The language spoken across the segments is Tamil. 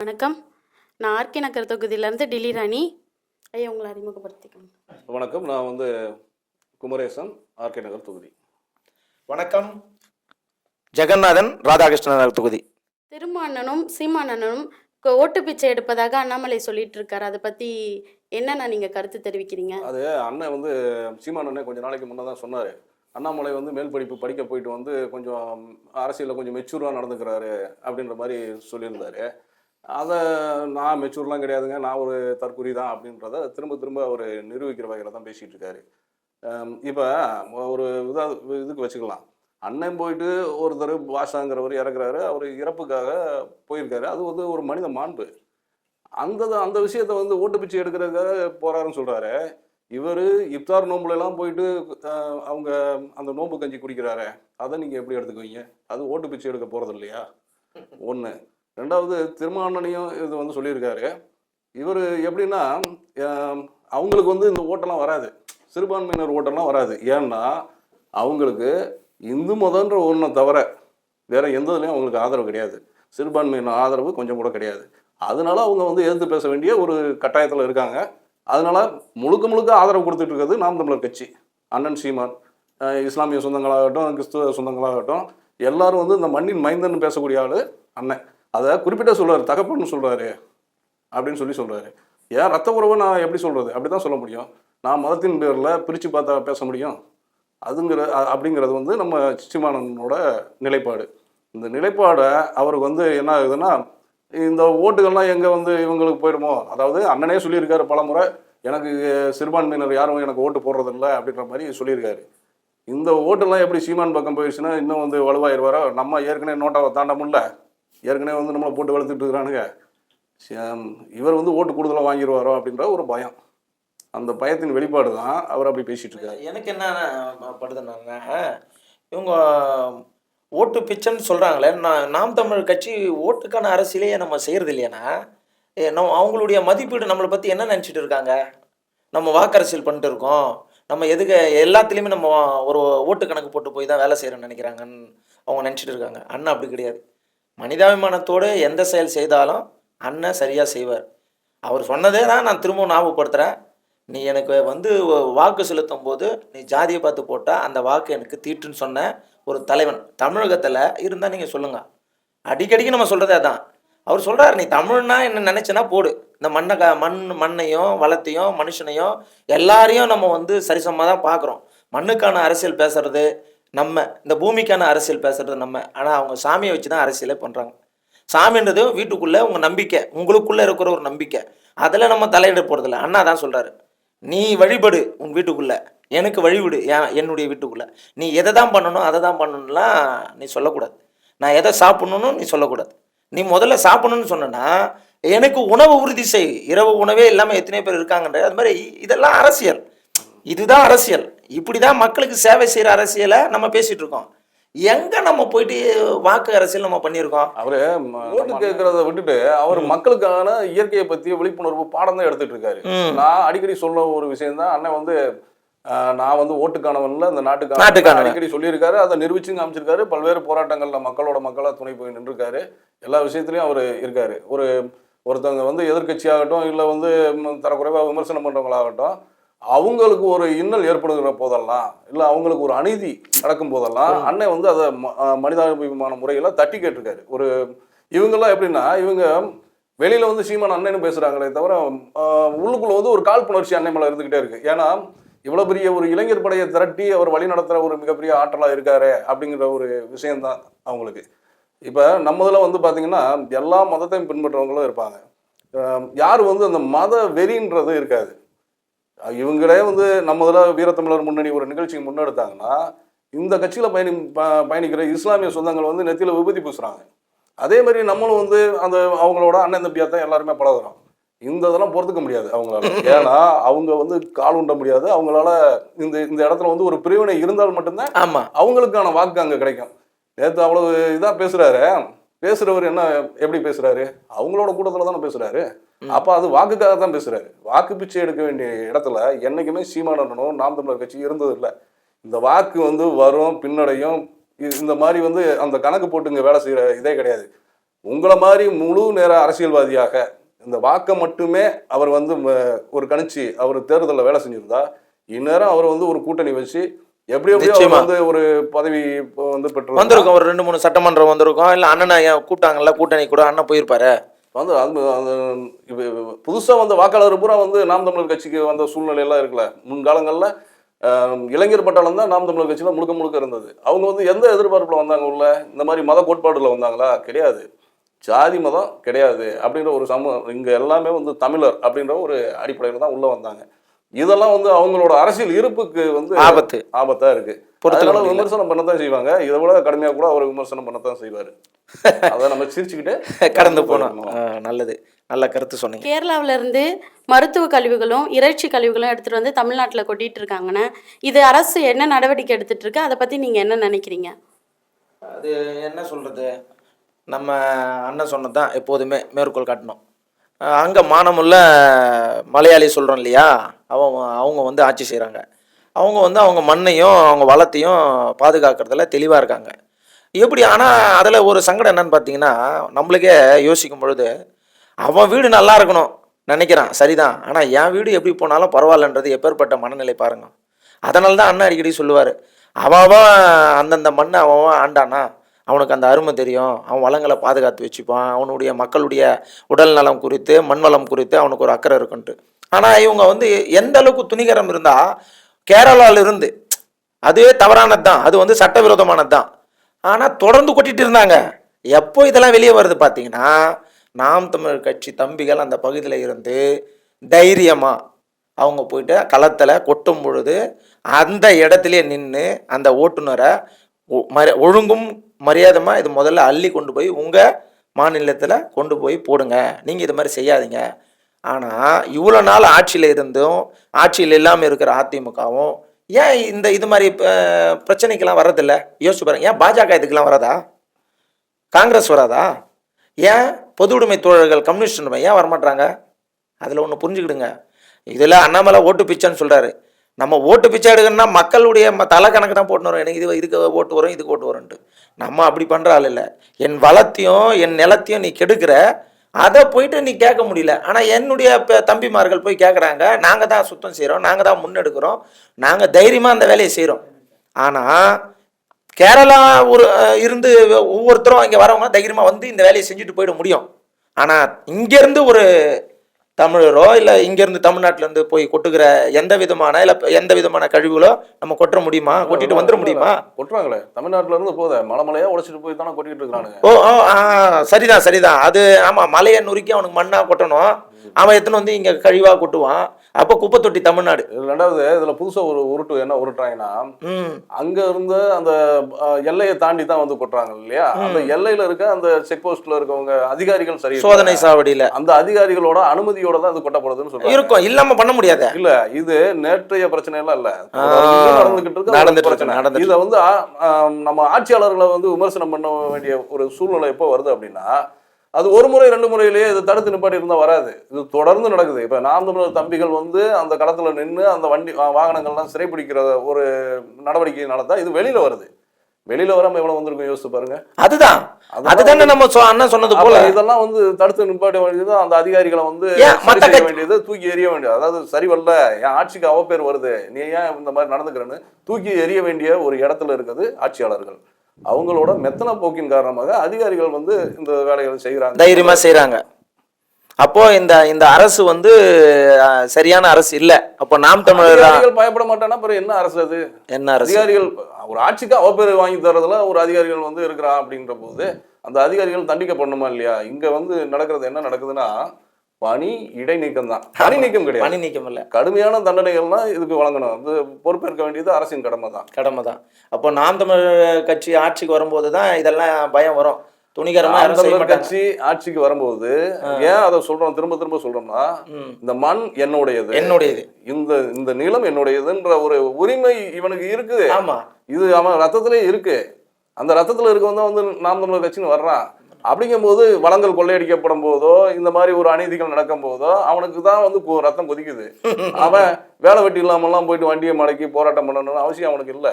வணக்கம். நான் ஆர்கே நகர் தொகுதியிலேருந்து டில்லி ராணி ஐயா உங்களை அறிமுகப்படுத்திக்கோங்க. வணக்கம். நான் வந்து குமரேசன் ஆர்கே நகர் தொகுதி. வணக்கம். ஜெகநாதன் ராதாகிருஷ்ணன் தொகுதி. திருமானனும் சீமானனும் ஓட்டு பிச்சை எடுப்பதாக அண்ணாமலை சொல்லிட்டு இருக்காரு அதை பற்றி என்னென்ன நீங்கள் கருத்து தெரிவிக்கிறீங்க? அது அண்ணன் வந்து சீமான் அண்ணன் கொஞ்ச நாளைக்கு முன்னே தான் சொன்னார். அண்ணாமலை வந்து மேல் படிப்பு படிக்க போயிட்டு வந்து கொஞ்சம் அரசியலில் கொஞ்சம் மெச்சூராக நடந்துக்கிறாரு அப்படின்ற மாதிரி சொல்லியிருந்தாரு. அதை நான் மெச்சூர்லாம் கிடையாதுங்க. நான் ஒரு தற்குறி தான் அப்படின்றத திரும்ப திரும்ப அவர் நிரூபிக்கிற வகையில் தான் பேசிகிட்டு இருக்காரு. இப்போ ஒரு இதா இதுக்கு வச்சுக்கலாம். அண்ணன் போயிட்டு ஒருத்தர் பாஷாங்கிறவர் இறக்குறாரு. அவர் இறப்புக்காக போயிருக்காரு. அது வந்து ஒரு மனித மாண்பு. அந்த அந்த விஷயத்த வந்து ஓட்டு பிச்சை எடுக்கிறதுக்காக போறாருன்னு சொல்றாரு. இவர் இப்தார் நோம்புல எல்லாம் போயிட்டு அவங்க அந்த நோம்பு கஞ்சி குடிக்கிறாரு. அதை நீங்க எப்படி எடுத்துக்குவீங்க? அது ஓட்டு பிச்சை எடுக்க போறது இல்லையா ஒன்று ரெண்டாவது திருமாவளவனையும் இது வந்து சொல்லியிருக்காரு. இவர் எப்படின்னா அவங்களுக்கு வந்து இந்த ஓட்டெல்லாம் வராது. சிறுபான்மையினர் ஓட்டெல்லாம் வராது. ஏன்னா அவங்களுக்கு இந்து மதன்ற ஒன்றை தவிர வேற எந்ததுலையும் அவங்களுக்கு ஆதரவு கிடையாது. சிறுபான்மையினர் ஆதரவு கொஞ்சம் கூட கிடையாது. அதனால அவங்க வந்து எதிர்த்து பேச வேண்டிய ஒரு கட்டாயத்தில் இருக்காங்க. அதனால முழுக்க முழுக்க ஆதரவு கொடுத்துட்டு இருக்கிறது நாம் தமிழர் கட்சி. அண்ணன் சீமான் இஸ்லாமிய சொந்தங்களாகட்டும் கிறிஸ்துவ சொந்தங்களாகட்டும் எல்லாரும் வந்து இந்த மண்ணின் மைந்தன் பேசக்கூடிய ஆள் அண்ணன். அதை குறிப்பிட்ட சொல்றாரு தகப்பன்னு சொல்கிறாரு அப்படின்னு சொல்லி சொல்கிறாரு ஏன் ரத்த உறவை நான் எப்படி சொல்கிறது அப்படி தான் சொல்ல முடியும். நான் மதத்தின் பேரில் பிரித்து பார்த்தா பேச முடியும்? அதுங்கிற அப்படிங்கிறது வந்து நம்ம சிச்சிமானனோட நிலைப்பாடு. இந்த நிலைப்பாடை அவருக்கு வந்து என்ன ஆகுதுன்னா இந்த ஓட்டுகள்லாம் எங்கே வந்து இவங்களுக்கு போயிடுமோ? அதாவது அண்ணனே சொல்லியிருக்காரு பலமுறை எனக்கு சிறுபான்மையினர் யாரும் எனக்கு ஓட்டு போடுறதில்ல அப்படின்ற மாதிரி சொல்லியிருக்காரு. இந்த ஓட்டெல்லாம் எப்படி சீமான் பக்கம் போயிடுச்சுன்னா இன்னும் வந்து வலுவாயிருவாரோ? நம்ம ஏற்கனவே நோட்டாவை தாண்ட முடியல. ஏற்கனவே வந்து நம்மளை போட்டு வளர்த்துட்டு இருக்கிறானுங்க. இவர் வந்து ஓட்டு கூடுதலாக வாங்கிடுவாரோ அப்படின்ற ஒரு பயம். அந்த பயத்தின் வெளிப்பாடு தான் அவர் அப்படி பேசிட்டு இருக்காரு. எனக்கு என்ன படுதுன்னா இவங்க ஓட்டு பிச்சைன்னு சொல்கிறாங்களே நான் நாம் தமிழ் கட்சி ஓட்டுக்கான அரசியலையே நம்ம செய்கிறது இல்லையானா நம்ம அவங்களுடைய மதிப்பீடு நம்மளை பற்றி என்ன நினச்சிட்டு இருக்காங்க? நம்ம வாக்கரசியல் பண்ணிட்டு இருக்கோம். நம்ம எதுக்கு எல்லாத்துலேயுமே நம்ம ஒரு ஓட்டு கணக்கு போட்டு போய் தான் வேலை செய்கிறோம்னு நினைக்கிறாங்கன்னு அவங்க நினச்சிட்டு இருக்காங்க. அண்ணன் அப்படி கிடையாது. மனிதாபிமானத்தோடு எந்த செயல் செய்தாலும் அண்ணன் சரியாக செய்வார். அவர் சொன்னதே தான் நான் திரும்பவும் ஞாபகப்படுத்துகிறேன் நீ எனக்கு வந்து வாக்கு செலுத்தும் போது நீ ஜாதியை பார்த்து போட்டால் அந்த வாக்கு எனக்கு தீட்டுன்னு சொன்ன ஒரு தலைவன் தமிழகத்தில் இருந்தால் நீங்கள் சொல்லுங்கள் அடிக்கடிக்கு நம்ம சொல்கிறதே தான் அவர் சொல்கிறார் நீ தமிழ்னா என்ன நினச்சினா போடு. இந்த மண்ணை க மண் மண்ணையும் வளத்தையும் மனுஷனையும் எல்லாரையும் நம்ம வந்து சரிசமமாக தான் பார்க்குறோம். மண்ணுக்கான அரசியல் பேசுறது நம்ம இந்த பூமிக்கான அரசியல் பேசுறது நம்ம. ஆனால் அவங்க சாமியை வச்சு தான் அரசியலே பண்ணுறாங்க சாமின்றது வீட்டுக்குள்ளே உங்கள் நம்பிக்கை. உங்களுக்குள்ளே இருக்கிற ஒரு நம்பிக்கை. அதில் நம்ம தலையிட போகிறதில்ல அண்ணா தான் சொல்கிறாரு நீ வழிபடு உன் வீட்டுக்குள்ளே. எனக்கு வழிவிடு. ஏன் என்னுடைய வீட்டுக்குள்ளே. நீ எதை தான் பண்ணணும் அதை தான் பண்ணணும்லாம் நீ சொல்லக்கூடாது. நான் எதை சாப்பிடணும்னு நீ சொல்லக்கூடாது. நீ முதல்ல சாப்பிடணும்னு சொன்னேன்னா எனக்கு உணவு உறுதி செய். இரவு உணவே இல்லாமல் எத்தனை பேர் இருக்காங்கன்ற அது மாதிரி இதெல்லாம் அரசியல். இதுதான் அரசியல். இப்படி தான் மக்களுக்கு சேவை செய்கிற அரசியலை நம்ம பேசிகிட்டு இருக்கோம். எங்கே நம்ம போயிட்டு வாக்கு அரசியல் நம்ம பண்ணியிருக்கோம்? அவரு ஓட்டு கேட்கறத விட்டுட்டு அவர் மக்களுக்கான இயற்கையை பத்திய விழிப்புணர்வு பாடம் தான் எடுத்துட்டு இருக்காரு. நான் அடிக்கடி சொல்ல ஒரு விஷயம் தான் அண்ணன் வந்து நான் வந்து ஓட்டுக்கானவன்ல இந்த நாட்டுக்கான நாட்டுக்கானவன். அடிக்கடி சொல்லியிருக்காரு. அதை நிரூபிச்சு காமிச்சிருக்காரு. பல்வேறு போராட்டங்கள்ல மக்களோட மக்களா துணை போய் நின்றுருக்காரு. எல்லா விஷயத்துலயும் அவர் இருக்காரு. ஒரு ஒருத்தவங்க வந்து எதிர்க்கட்சியாகட்டும் இல்லை வந்து ம், தரக்குறைவா விமர்சனம் பண்றவங்களாகட்டும் அவங்களுக்கு ஒரு இன்னல் ஏற்படுகிற போதெல்லாம் இல்லை அவங்களுக்கு ஒரு அநீதி நடக்கும் போதெல்லாம் அண்ணன் வந்து அதை மனிதாபிமான முறையில் தட்டி கேட்டிருக்காரு. ஒரு இவங்கெல்லாம் எப்படின்னா இவங்க வெளியில வந்து சீமான் அண்ணன்னு பேசுறாங்களே தவிர உள்ளுக்குள்ள வந்து ஒரு காழ்ப்புணர்ச்சி அண்ணன் மேல இருந்துகிட்டே இருக்கு. ஏன்னா இவ்வளவு பெரிய ஒரு இளைஞர் படையை திரட்டி அவர் வழி நடத்துற ஒரு மிகப்பெரிய ஆற்றலா இருக்காரு அப்படிங்கிற ஒரு விஷயம்தான் அவங்களுக்கு. இப்ப நம்ம இதுல வந்து பாத்தீங்கன்னா எல்லா மதத்தையும் பின்பற்றவங்களும் இருப்பாங்க. யார் வந்து அந்த மத வெறின்றது இருக்காது. இவங்களே வந்து நம்ம இதில் வீரத்தமிழர் முன்னணி ஒரு நிகழ்ச்சிக்கு முன்னெடுத்தாங்கன்னா இந்த கட்சியில பயணி ப- பயணிக்கிற இஸ்லாமிய சொந்தங்கள் வந்து நெத்தியில விபூதி பூசுறாங்க. அதே மாதிரி நம்மளும் வந்து அந்த அவங்களோட அண்ணன் தம்பியா தான் எல்லாருமே பழகுறோம். இந்த இதெல்லாம் பொறுத்துக்க முடியாது அவங்களால. ஏன்னா அவங்க வந்து கால் உண்ட முடியாது. அவங்களால இந்த இந்த இடத்துல வந்து ஒரு பிரிவினை இருந்தால் மட்டும்தான் ஆமாம் அவங்களுக்கான வாக்கு அங்க கிடைக்கும். நேத்து அவ்வளவு இதா பேசுறாரு. பேசுறவர் என்ன எப்படி பேசுறாரு? அவங்களோட கூட்டத்துல தானே பேசுறாரு. அப்ப அது வாக்குக்காக தான் பேசுறாரு. வாக்கு பிச்சை எடுக்க வேண்டிய இடத்துல என்னைக்குமே சீமானனும் நாம் தமிழர் கட்சி இருந்தது இல்லை இந்த வாக்கு வந்து வரும் பின்னடையும் இந்த மாதிரி வந்து அந்த கணக்கு போட்டு இங்க வேலை செய்யற இதே கிடையாது. உங்களை மாதிரி முழு நேர அரசியல்வாதியாக இந்த வாக்கை மட்டுமே அவர் வந்து ஒரு கணிச்சு அவர் தேர்தலில் வேலை செஞ்சிருந்தா இந்நேரம் அவர் வந்து ஒரு கூட்டணி வச்சு எப்படி எப்படியோ. வந்து ஒரு பதவி வந்து பெற்று வந்திருக்கோம். ஒரு ரெண்டு மூணு சட்டமன்றம் வந்திருக்கோம். இல்ல அண்ணனை கூப்பிட்டாங்கல்ல? கூட்டணி கூட அண்ணன் போயிருப்பாரு. வந்து அது அது இப்ப புதுசா வந்த வாக்காளர் பூரா வந்து நாம் தமிழர் கட்சிக்கு வந்த சூழ்நிலை எல்லாம் இருக்குல்ல. முன்காலங்கள்ல இளைஞர் பட்டாளம் தான் நாம் தமிழர் கட்சியில முழுக்க முழுக்க இருந்தது. அவங்க வந்து எந்த எதிர்பார்ப்புல வந்தாங்க உள்ள இந்த மாதிரி மத கோட்பாடுல வந்தாங்களா? கிடையாது. ஜாதி மதம் கிடையாது அப்படின்ற ஒரு சமூகம் இங்க எல்லாமே வந்து தமிழர் அப்படின்ற ஒரு அடிப்படையில தான் உள்ள வந்தாங்க. இதெல்லாம் வந்து அவங்களோட அரசியல் இருப்புக்கு வந்து ஆபத்து. ஆபத்தா இருக்கு. அதனால. விமர்சனம் பண்ணத்தான் செய்வாங்க. இதை விட கடுமையா கூட அவர் விமர்சனம் பண்ணத்தான் செய்வாரு. அதை நம்ம சிரிச்சுக்கிட்டு கடந்து போனோம் நல்லது. நல்ல கருத்து சொன்னீங்க. கேரளாவுல இருந்து மருத்துவ கழிவுகளும் இறைச்சி கழிவுகளும் எடுத்துட்டு வந்து தமிழ்நாட்டுல கொட்டிட்டு இருக்காங்கன்னு இது அரசு என்ன நடவடிக்கை எடுத்துட்டு இருக்கு? அதை பத்தி நீங்க என்ன நினைக்கிறீங்க? அது என்ன சொல்றது? நம்ம அண்ணன் சொன்னது தான் எப்போதுமே மேற்கோள் காட்டணும். அங்கே மானமுள்ள மலையாளி சொல்கிறோம் இல்லையா? அவங்க அவங்க வந்து ஆட்சி செய்கிறாங்க அவங்க வந்து அவங்க மண்ணையும் அவங்க வளத்தையும் பாதுகாக்கிறதுல தெளிவாக இருக்காங்க. எப்படி ஆனால் அதில் ஒரு சங்கடம் என்னன்னு பார்த்தீங்கன்னா நம்மளுக்கே யோசிக்கும் பொழுது அவன் வீடு நல்லா இருக்கணும் நினைக்கிறான் சரிதான். ஆனால் என் வீடு எப்படி போனாலும் பரவாயில்லன்றது எப்பேற்பட்ட மனநிலை பாருங்க. அதனால தான் அண்ணன் அடிக்கடி சொல்லுவார் அவன் அந்தந்த மண்ணை அவன் ஆண்டானா? அவனுக்கு அந்த அருமை தெரியும். அவன் வளங்களை பாதுகாத்து வச்சுப்பான். அவனுடைய மக்களுடைய உடல் நலம் குறித்து மண்வளம் குறித்து அவனுக்கு ஒரு அக்கறை இருக்குன்ட்டு. ஆனால் இவங்க வந்து எந்த அளவுக்கு துணிகரம் இருந்தால் கேரளாவிலிருந்து இருந்து அதுவே தவறானது தான் அது வந்து சட்டவிரோதமானது தான் ஆனால் தொடர்ந்து கொட்டிட்டு இருந்தாங்க. எப்போ இதெல்லாம் வெளியே வருது பார்த்தீங்கன்னா நாம் தமிழ் கட்சி தம்பிகள் அந்த பகுதியில் இருந்து தைரியமாக அவங்க போயிட்டு களத்தில் கொட்டும் பொழுது அந்த இடத்துலையே நின்று அந்த ஓட்டுநரை ஒ- ஒழுங்கும் மரியாதமாக இது முதல்ல அள்ளி கொண்டு போய் உங்கள் மாநிலத்தில் கொண்டு போய் போடுங்க. நீங்கள் இது மாதிரி செய்யாதீங்க. ஆனால் இவ்வளோ நாள் ஆட்சியில் இருந்தும் ஆட்சியில் இல்லாமல் இருக்கிற அதிமுகவும் ஏன் இந்த இது மாதிரி பிரச்சனைக்கெல்லாம் வர்றதில்ல? யோசிச்சு பாருங்க. ஏன் பாஜக இதுக்கெல்லாம் வராதா? காங்கிரஸ் வராதா? ஏன் பொது உடைமை தோழர்கள் கம்யூனிஸ்ட் உடைமை ஏன் வரமாட்டாங்க அதில் ஒன்று புரிஞ்சுக்கிடுங்க. இதில் அண்ணாமலை ஓட்டு பிச்சைன்னு சொல்கிறாரு நம்ம ஓட்டு பிச்சை எடுக்கணும்னா மக்களுடைய ம- தலை கணக்கு தான் போட்டு வரும். எனக்கு இது இதுக்கு ஓட்டு வரும் இதுக்கு ஓட்டு வரும்ன்ட்டு. நம்ம அப்படி பண்ணுற ஆள் இல்லை. என் வளத்தையும் என் நிலத்தையும் நீ கெடுக்கிற. அதை போயிட்டு நீ கேட்க முடியல. ஆனால் என்னுடைய தம்பிமார்கள் போய் கேட்குறாங்க நாங்கள் தான் சுத்தம் செய்கிறோம் நாங்கள் தான் முன்னெடுக்கிறோம் நாங்கள் தைரியமாக அந்த வேலையை செய்கிறோம் ஆனால் கேரளா ஒரு இருந்து ஒவ்வொருத்தரும் இங்கே வரவங்க தைரியமாக வந்து இந்த வேலையை செஞ்சுட்டு போயிட முடியும். ஆனால் இங்கேருந்து ஒரு தமிழரோ இல்லை இங்கேருந்து தமிழ்நாட்டிலேருந்து போய் கொட்டுகிற எந்த விதமான இல்லை எந்த விதமான கழிவுகளோ நம்ம கொட்ட முடியுமா? கொட்டிட்டு வந்துட முடியுமா? கொட்டுறாங்களே. தமிழ்நாட்டுல இருந்து போத மலை மலையா உடைச்சிட்டு போய் தானே கொட்டிட்டு இருக்கானுங்க ஓ ஓ ஆ சரிதான் சரிதான். அது ஆமாம் மலையை நுறுக்கி அவனுக்கு மண்ணாக கொட்டணும். அவன் எத்தனை வந்து இங்கே கழிவாக கொட்டுவான்? அப்போ குப்பை தொட்டி தமிழ்நாடு. ரெண்டாவது இதுல புதுசா ஒரு உருட்டு என்ன உருட்டுறாங்கன்னா அங்க இருந்து அந்த எல்லையை தாண்டி தான் வந்து கொட்டுறாங்க இல்லையா? அந்த எல்லையில இருக்க அந்த செக் போஸ்ட்ல இருக்கவங்க அதிகாரிகள் சரி சோதனை சாவடியில். அந்த அதிகாரிகளோட அனுமதியோட தான் இது கொட்டப்படுதுன்னு சொல்றாங்க. இருக்கும். இல்லாமல் பண்ண முடியாத. இல்ல இது நேற்றைய பிரச்சனை எல்லாம் இல்ல நடந்துகிட்டு இருக்க நடந்துட்டு பிரச்சனை. நடந்துட்டு இத வந்து நம்ம ஆட்சியாளர்களை வந்து விமர்சனம் பண்ண வேண்டிய ஒரு சூழ்நிலை எப்போ வருது அப்படின்னா அது ஒரு முறை ரெண்டு முறையிலேயே இது தடுத்து நிப்பாட்டி இருந்தா வராது. இது தொடர்ந்து நடக்குது. இப்ப நாம் தமிழர் தம்பிகள் வந்து அந்த களத்துல நின்று அந்த வண்டி வாகனங்கள்லாம் சிறைப்பிடிக்கிற ஒரு நடவடிக்கையினால தான் இது வெளியில வருது. வெளியில வராம எவ்வளவு வந்திருக்கும் யோசிச்சு பாருங்க. அதுதான். அதுதானே நம்ம அண்ணன் சொன்னது போல. இதெல்லாம் வந்து தடுத்து நிப்பாட்ட வேண்டியது அந்த அதிகாரிகளை வந்து மத்த வேண்டியது தூக்கி எறிய வேண்டியது. அதாவது சரி வரல என் ஆட்சிக்கு அவ பேர் வருது நீ ஏன் இந்த மாதிரி நடந்துக்கிறேன்னு தூக்கி எறிய வேண்டிய ஒரு இடத்துல இருக்குது ஆட்சியாளர்கள். அவங்களோட மெத்தன போக்கின் காரணமாக அதிகாரிகள் வந்து இந்த வேலைகளை செய்கிறாங்க. தைரியமா செய்றாங்க. அப்போ இந்த இந்த அரசு வந்து சரியான அரசு இல்ல. அப்போ நாம் தமிழர் அதிகாரிகள் பயப்பட மாட்டானா? பிறகு என்ன அரசு அது? என்ன அரசு? அதிகாரிகள் ஒரு ஆட்சிக்கு அவ பேர் வாங்கி தரதுல ஒரு அதிகாரிகள் வந்து இருக்கிறான் அப்படின்ற போது அந்த அதிகாரிகள் தண்டிக்கப்படணுமா இல்லையா? இங்க வந்து நடக்கிறது என்ன நடக்குதுன்னா பணி இடைநீக்கம் தான். பணி நீக்கம் கிடையாது. பணி நீக்கம் இல்ல. கடுமையான தண்டனைகள்லாம் இதுக்கு வழங்கணும். அது பொறுப்பேற்க வேண்டியது அரசின் கடமை தான். கடமை தான். அப்போ நாம் தமிழ் கட்சி ஆட்சிக்கு வரும்போது தான் இதெல்லாம் பயம் வரும். துணிகரமா மாட்டாங்க. கட்சி ஆட்சிக்கு வரும்போது ஏன் அதை சொல்றோம்? திரும்ப திரும்ப சொல்றோம்னா. இந்த மண் என்னுடையது. என்னுடையது. இந்த இந்த நிலம் என்னுடையதுன்ற ஒரு உரிமை இவனுக்கு இருக்குது. ஆமா. இது அவன் ரத்தத்திலே இருக்கு. அந்த ரத்தத்துல இருக்கவன் தான் வந்து நாம் தமிழர் கட்சின்னு வர்றான். அப்படிங்கும்போது வளங்கள் கொள்ளையடிக்கப்படும் போதோ இந்த மாதிரி ஒரு அநீதிகள் நடக்கும் போதோ அவனுக்கு தான் வந்து ரத்தம் கொதிக்குது. அவன் வேலை வெட்டி இல்லாமலாம் போயிட்டு வண்டியை மடக்கி போராட்டம் பண்ணணும்னு அவசியம் அவனுக்கு இல்ல.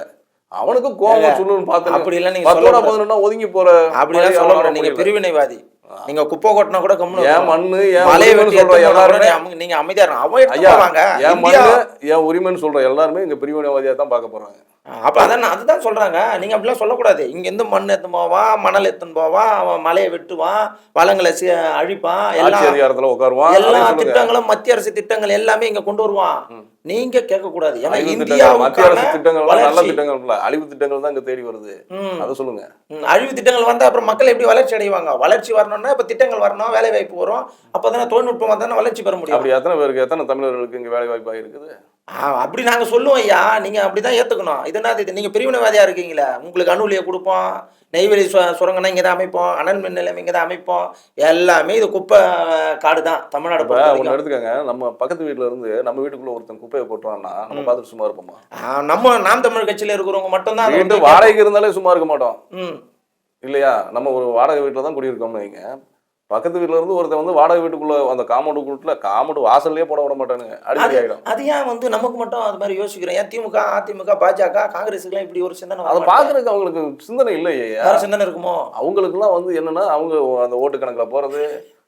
அவனுக்கு கோபம் சொல்லுன்னு பார்த்து அப்படி எல்லாம் நீங்க பத்தோட பதினொன்னா ஒதுங்கி போற அப்படிலாம் சொல்ல நீங்க. பிரிவினைவாதி. நீங்க குப்பை கொட்டினா கூட என் இருக்கணும். மண்ணு என் மலையை சொல்ற எல்லாருமே நீங்க அமைதியா. அவன் ஐயா என் மண்ணு என் உரிமைன்னு சொல்ற எல்லாருமே இங்க பிரிவினைவாதியா தான் பார்க்க போறாங்க. அப்ப அதான் அதுதான் சொல்றாங்க. நீங்க அப்படிலாம் சொல்லக்கூடாது. இங்க இருந்து மண் எடுத்துன்னு போவான் மணல் எடுத்துன்னு போவான் அவன் மலையை வெட்டுவான் வளங்களை சி- அழிப்பான் எல்லாம் அதிகாரத்துல உட்காருவான் எல்லா. திட்டங்களும் மத்திய அரசு திட்டங்கள் எல்லாமே இங்க கொண்டு வருவான். நீங்க கேட்க கூடாது ஏன்னா திட்டங்கள் மத்திய அரசு திட்டங்கள் நல்ல திட்டங்கள் இல்ல அழிவு திட்டங்கள் தான் இங்க தேடி வருது. அதை சொல்லுங்க. அழிவு திட்டங்கள் வந்தா அப்புறம் மக்கள் எப்படி வளர்ச்சி அடைவாங்க? வளர்ச்சி வரணும்னா இப்ப திட்டங்கள் வரணும் வேலை வாய்ப்பு வரும். அப்பதானே தொழில்நுட்பம் வந்தானே வளர்ச்சி பெற முடியும். அப்படி எத்தனை பேருக்கு எத்தனை தமிழர்களுக்கு இங்க வேலை வாய்ப்பாக இருக்குது? அப்படி நாங்க சொல்லுவோம் ஐயா. நீங்க அப்படிதான் ஏத்துக்கணும். இது என்ன இது? நீங்க பிரிவினைவாதியா இருக்கீங்களே. உங்களுக்கு அணுலியை கொடுப்போம். நெய்வேலி சு- சுரங்கம்னா இங்கே தான் அமைப்போம். அனல் மின் நிலையம் இங்கே தான் அமைப்போம். எல்லாமே இது குப்பை காடு தான் தமிழ்நாடு வரைக்கும். எடுத்துக்கங்க. நம்ம பக்கத்து வீட்டுல இருந்து நம்ம வீட்டுக்குள்ள ஒருத்தன் குப்பையை போட்டுறான்னா நம்ம பார்த்துட்டு சும்மா இருப்போமா? நம்ம நாம் தமிழ் கட்சியில இருக்கிறவங்க மட்டும்தான் வீட்டு வந்து வாடகைக்கு இருந்தாலே சும்மா இருக்க மாட்டோம். இல்லையா? நம்ம ஒரு வாடகை வீட்டில் தான் குடியிருக்கோம்னு வைங்க. பக்கத்து வீட்டுல இருந்து ஒருத்தன் வந்து வாடகை வீட்டுக்குள்ள அந்த காம்பவுண்டுக்குள்ள காம்பவுண்ட் வாசல்லே போட விட மாட்டானுங்க. அடிக்கடி அது ஆயிடும். அது ஏன் வந்து நமக்கு மட்டும் அது மாதிரி யோசிக்கிறோம்? ஏன் திமுக அதிமுக பாஜக காங்கிரஸுக்குலாம் இப்படி ஒரு சிந்தனை அதை வர பாக்குறதுக்கு அவங்களுக்கு சிந்தனை இல்லையே. வேற சிந்தனை இருக்குமோ? அவங்களுக்குலாம் வந்து என்னன்னா அவங்க அந்த ஓட்டு கணக்குல போறது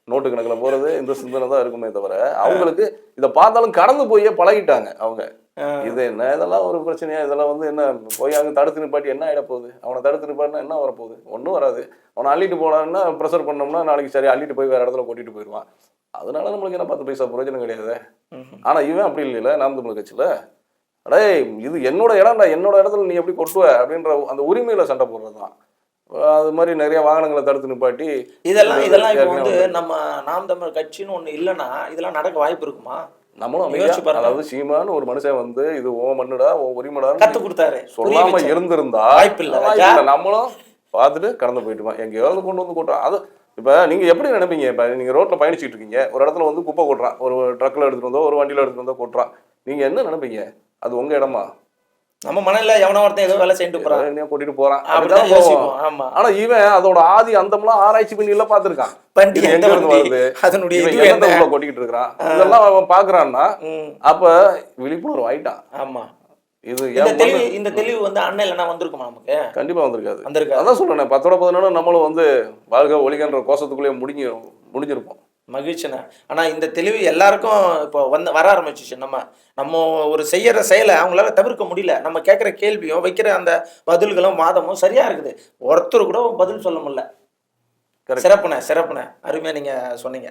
நோட்டு கணக்குல போறது இந்த சிந்தனை தான் இருக்குமே தவிர அவங்களுக்கு இதை பார்த்தாலும் கடந்து போயே பழகிட்டாங்க அவங்க. இது என்ன? இதெல்லாம் ஒரு பிரச்சனையா? இதெல்லாம் வந்து என்ன போய் அங்க தடுத்து நிப்பாட்டி என்ன ஆயிட போகுது? அவனை தடுத்து நிப்பாட்டினா என்ன வரப்போகுது? ஒன்றும் வராது. அவனை அள்ளிட்டு போனான்னா ப்ரெஷர் பண்ணோம்னா நாளைக்கு சரி அள்ளிட்டு போய் வேற இடத்துல கொட்டிட்டு போயிடுவான். அதனால நம்மளுக்கு என்ன பத்து பைசா பிரயோஜனம் கிடையாது. ம்ஹும். ஆனா இவன் அப்படி இல்லைல்ல நாம் தமிழ் கட்சியில. அடேய் இது என்னோட இடம்டா என்னோட இடத்துல நீ எப்படி கொட்டுவ? அப்படின்ற அந்த உரிமையில சண்டை போடுறதுதான். அது மாதிரி நிறைய வாகனங்களை தடுத்து நிப்பாட்டி இதெல்லாம் இதெல்லாம் இப்போ வந்து நம்ம நாம் தமிழ் கட்சின்னு ஒண்ணு இல்லைன்னா இதெல்லாம் நடக்க வாய்ப்பு இருக்குமா? நம்மளும். அதாவது சீமான்னு ஒரு மனுஷன் வந்து இது ஓ மண்ணுடா ஓ உரிமடா கத்து கொடுத்தாரு. சொல்லாம. இருந்திருந்தா வாய்ப்பு இல்ல. நம்மளும் பார்த்துட்டு கடந்து போயிட்டுமா. எங்கேயாவது கொண்டு வந்து கொட்டுறோம். அது இப்ப நீங்க எப்படி நினைப்பீங்க? இப்ப நீங்க ரோட்ல பயணிச்சிட்டு இருக்கீங்க. ஒரு இடத்துல வந்து குப்பை கொட்டுறான். ஒரு ட்ரக்ல எடுத்துட்டு வந்தோ ஒரு வண்டியில எடுத்துட்டு வந்தோ கொட்டுறான். நீங்க என்ன நினைப்பீங்க? அது உங்க இடமா? நம்ம மனநில எவனோ ஒருத்தன் ஏதோ வேலை செஞ்சுட்டு போறான். என்ன கொட்டிட்டு போறான். அப்படிதான். யோசிப்போம். ஆமா. ஆனா இவன் அதோட ஆதி அந்தம்லாம் ஆராய்ச்சி பண்ணி எல்லாம் இது எந்த எங்க இருந்து வருது? அதனுடைய கொட்டிக்கிட்டு இருக்கிறான்? இதெல்லாம் அவன் பாக்குறான்னா அப்ப விழிப்புணர்வு ஆயிட்டான். ஆமா. இது இந்த தெளிவு இந்த தெளிவு வந்து அண்ணன் இல்லைன்னா வந்திருக்குமா நமக்கு? கண்டிப்பா வந்திருக்காது. வந்திருக்கா அதான் சொல்றேன் பத்தோட பதினொன்று நம்மளும் வந்து வாழ்க ஒளிகன்ற கோஷத்துக்குள்ளேயே முடிஞ்சு முடிஞ்சிருப்போம். மகிழ்ச்சிண்ணே. ஆனா இந்த தெளிவு எல்லாருக்கும் இப்போ வந்து வர ஆரம்பிச்சிச்சு. நம்ம நம்ம ஒரு செய்யற செயலை அவங்களால தவிர்க்க முடியல. நம்ம கேட்குற கேள்வியும் வைக்கிற அந்த பதில்களும் வாதமும் சரியா இருக்குது. ஒருத்தர் கூட பதில் சொல்ல முடியல. சிறப்புண்ணே சிறப்புண்ணே. அருமையா நீங்க சொன்னீங்க.